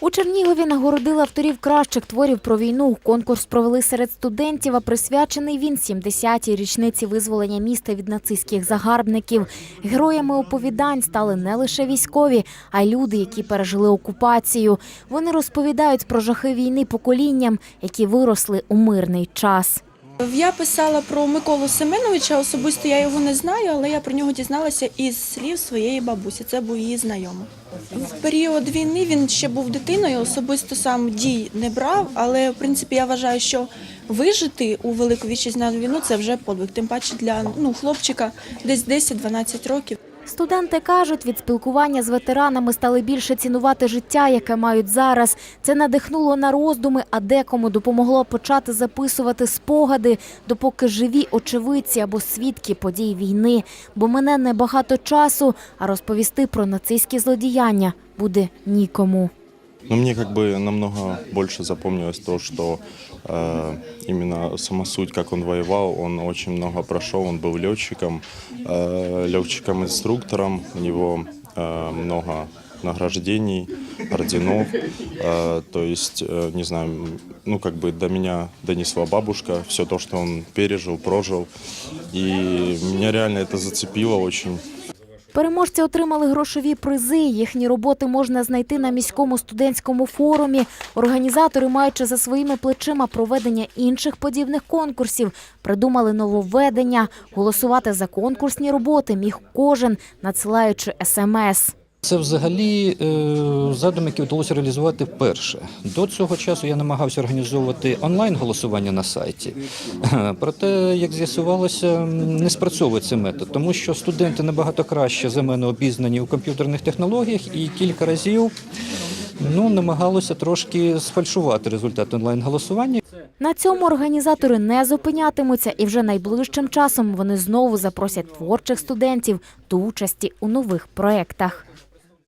У Чернігові нагородили авторів кращих творів про війну. Конкурс провели серед студентів, а присвячений він 70-й річниці визволення міста від нацистських загарбників. Героями оповідань стали не лише військові, а й люди, які пережили окупацію. Вони розповідають про жахи війни поколінням, які виросли у мирний час. Я писала про Миколу Семеновича. Особисто я його не знаю, але я про нього дізналася із слів своєї бабусі. Це був її знайомий. В період війни він ще був дитиною. Особисто сам дій не брав, але в принципі я вважаю, що вижити у велику вітчизняну війну це вже подвиг. Тим паче для ну хлопчика десь 10-12 років. Студенти кажуть, від спілкування з ветеранами стали більше цінувати життя, яке мають зараз. Це надихнуло на роздуми, а декому допомогло почати записувати спогади, допоки живі очевидці або свідки подій війни. Бо мене небагато часу, а розповісти про нацистські злодіяння буде нікому. Но мне как бы намного больше запомнилось то, что э, именно сама суть, как он воевал, он очень много прошел, он был летчиком, э, летчиком-инструктором, у него э, много награждений, орденов, э, то есть, э, не знаю, ну как бы до меня донесла бабушка все то, что он пережил, прожил, и меня реально это зацепило очень. Переможці отримали грошові призи. Їхні роботи можна знайти на міському студентському форумі. Організатори, маючи за своїми плечима проведення інших подібних конкурсів, придумали нововведення. Голосувати за конкурсні роботи міг кожен, надсилаючи смс. Це взагалі е, задум, який вдалося реалізувати вперше. До цього часу я намагався організовувати онлайн голосування на сайті. Проте, як з'ясувалося, не спрацьовує цей метод, тому що студенти набагато краще за мене обізнані у комп'ютерних технологіях і кілька разів ну, намагалося трошки сфальшувати результат онлайн голосування. На цьому організатори не зупинятимуться, і вже найближчим часом вони знову запросять творчих студентів до участі у нових проєктах.